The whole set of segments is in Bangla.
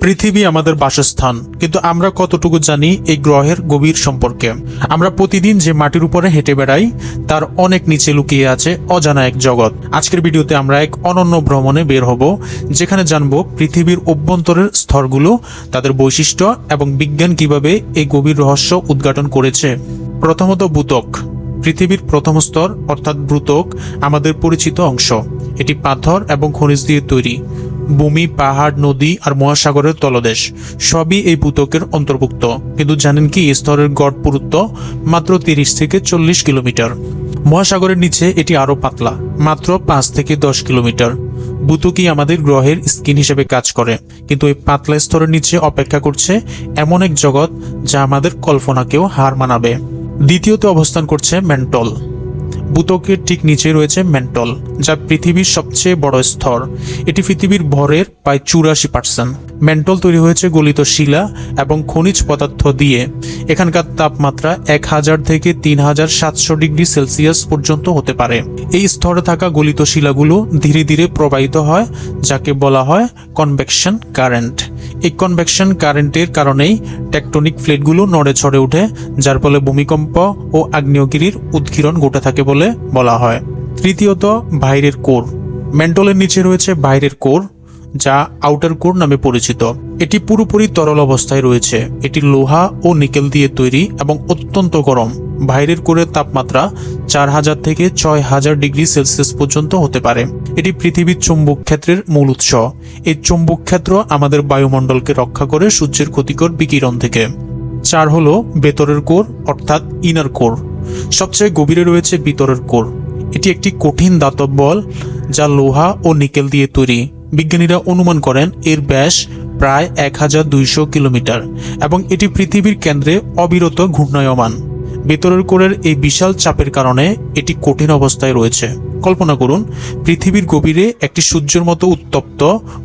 পৃথিবী আমাদের বাসস্থান, কিন্তু আমরা কতটুকু জানি এই গ্রহের গভীর সম্পর্কে। আমরা প্রতিদিন যে মাটির উপরে হেঁটে বেড়াই, তার অনেক নিচে লুকিয়ে আছে অজানা এক জগৎ। আজকের ভিডিওতে আমরা এক অনন্য ভ্রমণে বের হব, যেখানে জানব পৃথিবীর অভ্যন্তরের স্তরগুলো, তাদের বৈশিষ্ট্য এবং বিজ্ঞান কীভাবে এই গভীর রহস্য উদ্ঘাটন করেছে। প্রথমত ভূতক পৃথিবীর প্রথম স্তর, অর্থাৎ ভূতক আমাদের পরিচিত অংশ। এটি পাথর এবং খনিজ দিয়ে তৈরি। ভূমি, পাহাড়, নদী আর মহাসাগরের তলদেশ, সবই এই ভূতকের অন্তর্ভুক্ত। কিন্তু জানেন কি স্তরের গড় পুরুত্ব মাত্র তিরিশ থেকে চল্লিশ কিলোমিটার। মহাসাগরের নিচে এটি আরও পাতলা, মাত্র পাঁচ থেকে দশ কিলোমিটার। ভূতকই আমাদের গ্রহের স্কিন হিসেবে কাজ করে, কিন্তু এই পাতলা স্তরের নিচে অপেক্ষা করছে এমন এক জগৎ যা আমাদের কল্পনাকেও হার মানাবে। দ্বিতীয়তে অবস্থান করছে মেন্টল। ভূতকের ঠিক নিচে রয়েছে মেন্টল, যা পৃথিবীর সবচেয়ে বড় স্তর। এটি পৃথিবীর ভরের প্রায় চুরাশি পার্সেন্ট। মেন্টল তৈরি হয়েছে গলিত শিলা এবং খনিজ পদার্থ দিয়ে। এখানকার তাপমাত্রা এক হাজার থেকে তিন হাজার সাতশো ডিগ্রি সেলসিয়াস পর্যন্ত হতে পারে। এই স্তরে থাকা গলিত শিলাগুলো ধীরে ধীরে প্রবাহিত হয়, যাকে বলা হয় কনভেকশন কারেন্ট। এই কনভেকশন কারেন্টের কারণেই টেকটনিক প্লেটগুলো নড়ে ছড়ে ওঠে, যার ফলে ভূমিকম্প ও আগ্নেয়গিরির উদ্গীরণ ঘটে থাকে বলে বলা হয়। তৃতীয়ত বাইরের কোর। মেন্টলের নিচে রয়েছে বাইরের কোর, যা আউটার কোর নামে পরিচিত। এটি পুরোপুরি তরল অবস্থায় রয়েছে। এটি লোহা ও নিকেল দিয়ে তৈরি এবং অত্যন্ত গরম। বাইরের কোরের তাপমাত্রা চার হাজার থেকে ছয় হাজার ডিগ্রি সেলসিয়াস পর্যন্ত হতে পারে। এটি পৃথিবীর চৌম্বক ক্ষেত্রের মূল উৎস। এই চৌম্বক ক্ষেত্র আমাদের বায়ুমণ্ডলকে রক্ষা করে সূর্যের ক্ষতিকর বিকিরণ থেকে। চার হলো ভেতরের কোর, অর্থাৎ ইনার কোর সবচেয়ে গভীরে রয়েছে ভিতরের কোর। এটি একটি কঠিন দাতব বল যা লোহা ও নিকেল দিয়ে তৈরি। বিজ্ঞানীরা অনুমান করেন এর ব্যাস প্রায় এক হাজার দুইশো কিলোমিটার এবং এটি পৃথিবীর কেন্দ্রে অবিরত ঘূর্ণায়মান। ভেতরের কোরের এই বিশাল চাপের কারণে এটি কঠিন অবস্থায় রয়েছে। কল্পনা করুন, পৃথিবীর গভীরে একটি সূর্যের মতো উত্তপ্ত,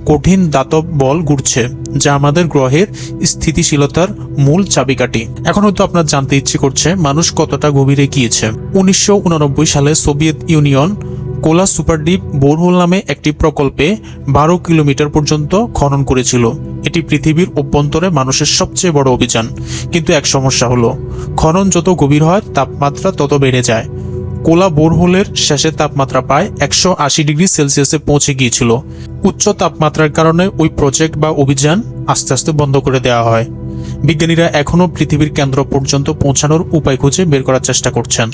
কঠিন দাতব বল ঘুরছে, যা আমাদের গ্রহের স্থিতিশীলতার মূল চাবিকাঠি। এখন হয়তো আপনার জানতে ইচ্ছে করছে, মানুষ কতটা গভীরে গিয়েছে। উনিশশো সালে Soviet Union Kola superdeep borehole নামে একটি প্রকল্পে বারো কিলোমিটার পর্যন্ত খনন করেছিল। এটি পৃথিবীর অভ্যন্তরে মানুষের সবচেয়ে বড় অভিযান। কিন্তু এক সমস্যা হলো খনন যত গভীর হয়, তাপমাত্রা তত বেড়ে যায়। কোলা বোরহোলের শেষের তাপমাত্রা প্রায় একশো আশি ডিগ্রি সেলসিয়াসে পৌঁছে গিয়েছিল। উচ্চ তাপমাত্রার কারণে ওই প্রজেক্ট বা অভিযান আস্তে আস্তে বন্ধ করে দেওয়া হয়। বিজ্ঞানীরা এখনও পৃথিবীর কেন্দ্র পর্যন্ত পৌঁছানোর উপায় খুঁজে বের করার চেষ্টা করছেন।